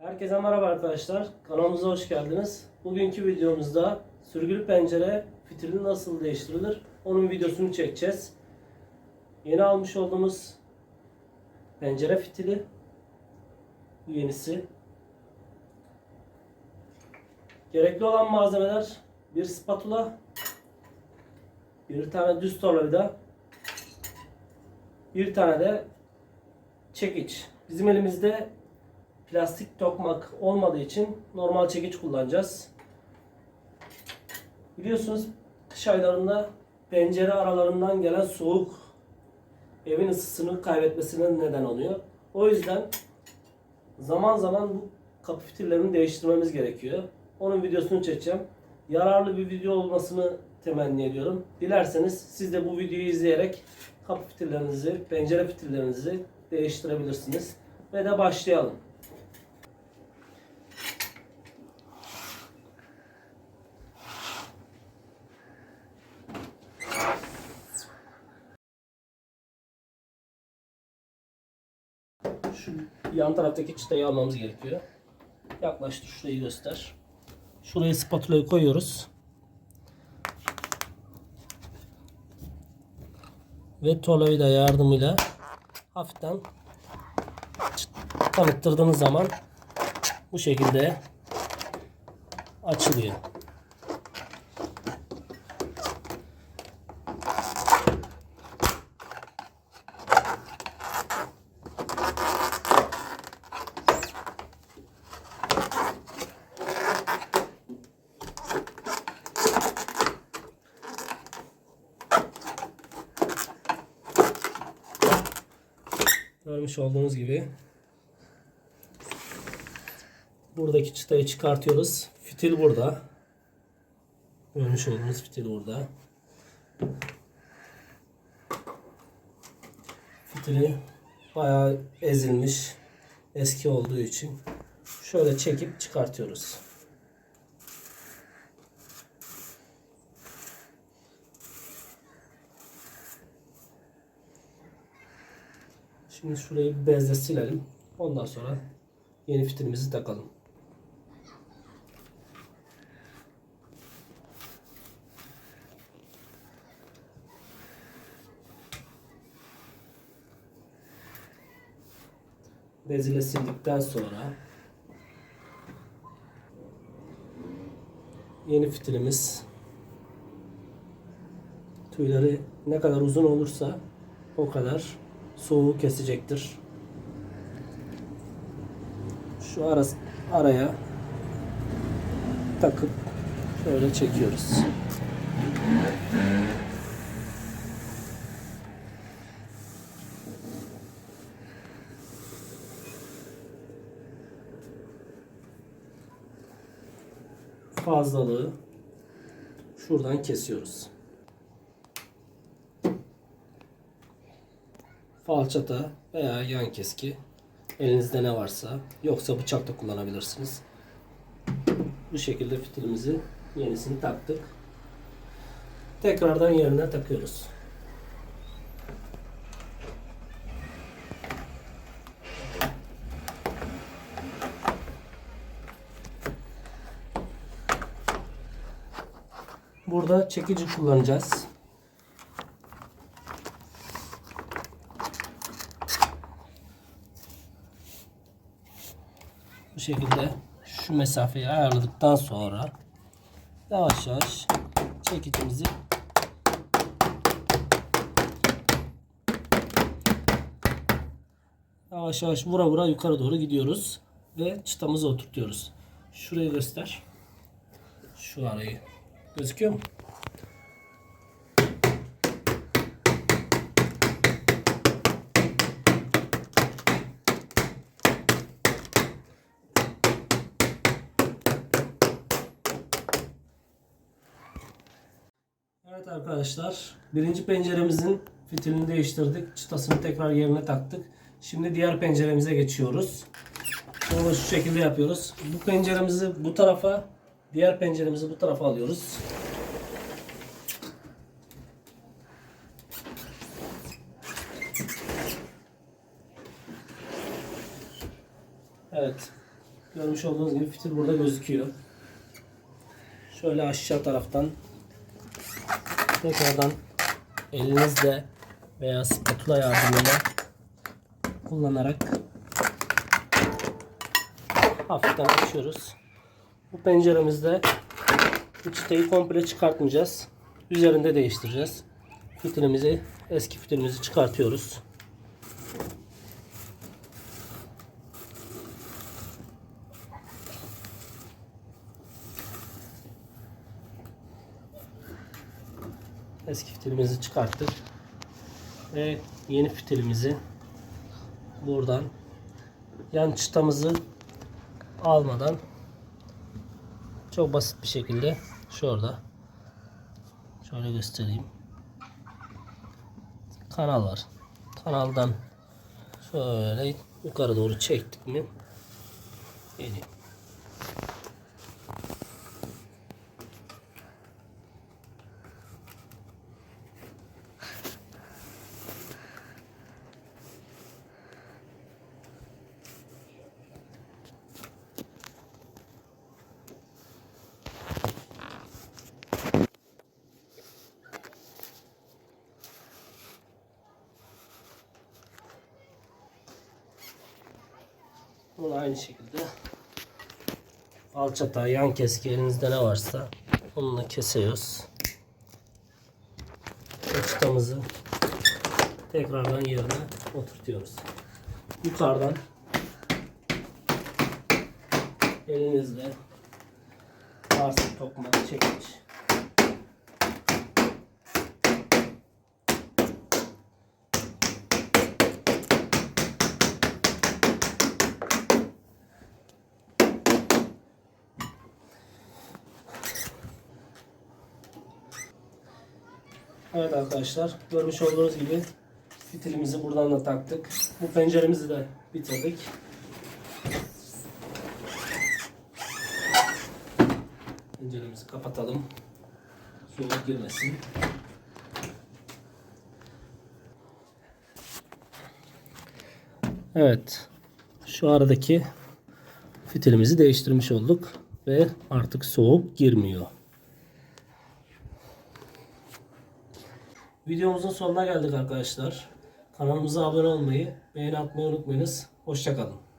Herkese merhaba arkadaşlar. Kanalımıza hoş geldiniz. Bugünkü videomuzda sürgülü pencere fitili nasıl değiştirilir? Onun videosunu çekeceğiz. Yeni almış olduğumuz pencere fitili. Bu yenisi. Gerekli olan malzemeler bir spatula, bir tane düz tornavida, bir tane de çekiç. Bizim elimizde plastik tokmak olmadığı için normal çekiç kullanacağız. Biliyorsunuz kış aylarında pencere aralarından gelen soğuk evin ısısını kaybetmesine neden oluyor. O yüzden zaman zaman bu kapı fitillerini değiştirmemiz gerekiyor. Onun videosunu çekeceğim. Yararlı bir video olmasını temenni ediyorum. Dilerseniz siz de bu videoyu izleyerek kapı fitillerinizi, pencere fitillerinizi değiştirebilirsiniz. Ve de başlayalım. Şu yan taraftaki çıtayı almamız gerekiyor. Yaklaştır şurayı göster. Şuraya spatulayı koyuyoruz. Ve tornavida yardımıyla hafiften tanıttırdığınız zaman bu şekilde açılıyor. Görmüş olduğunuz gibi buradaki çıtayı çıkartıyoruz. Fitil burada. Görmüş olduğunuz fitil burada. Fitili bayağı ezilmiş. Eski olduğu için şöyle çekip çıkartıyoruz. Şimdi şurayı bir bezle silelim. Ondan sonra yeni fitilimizi takalım. Bez sildikten sonra yeni fitilimiz tüyleri ne kadar uzun olursa o kadar soğuğu kesecektir. Şu arası, araya takıp şöyle çekiyoruz. Fazlalığı şuradan kesiyoruz. Falçata veya yan keski elinizde ne varsa yoksa bıçak da kullanabilirsiniz. Bu şekilde fitilimizi yenisini taktık. Tekrardan yerine takıyoruz. Burada çekici kullanacağız. Bu şekilde şu mesafeyi ayarladıktan sonra yavaş yavaş çekicimizi yavaş yavaş vura vura yukarı doğru gidiyoruz ve çıtamızı oturtuyoruz. Şurayı göster. Şu arayı. Gözüküyor mu? Evet arkadaşlar, birinci penceremizin fitilini değiştirdik. Çıtasını tekrar yerine taktık. Şimdi diğer penceremize geçiyoruz. Onu şu şekilde yapıyoruz. Bu penceremizi bu tarafa, diğer penceremizi bu tarafa alıyoruz. Evet. Görmüş olduğunuz gibi fitil burada gözüküyor. Şöyle aşağı taraftan tekrardan elinizle veya spatula yardımıyla kullanarak hafiften açıyoruz. Bu penceremizde çıtayı komple çıkartmayacağız. Üzerinde değiştireceğiz. Fitilimizi, eski fitilimizi çıkartıyoruz. Eski fitilimizi çıkarttık. Ve yeni fitilimizi buradan yan çıtamızı almadan çok basit bir şekilde şurada şöyle göstereyim. Kanal var. Kanaldan şöyle yukarı doğru çektik mi geliyor. Bunu aynı şekilde alçata, yan keski elinizde ne varsa onunla kesiyoruz. Çıtamızı tekrardan yerine oturtuyoruz. Yukarıdan elinizle varsa tokmak çekiç Evet arkadaşlar görmüş olduğunuz gibi fitilimizi buradan da taktık. Bu penceremizi de bitirdik. Penceremizi kapatalım. Soğuk girmesin. Evet. Şu aradaki fitilimizi değiştirmiş olduk ve artık soğuk girmiyor. Videomuzun sonuna geldik arkadaşlar. Kanalımıza abone olmayı, beğeni atmayı unutmayınız. Hoşçakalın.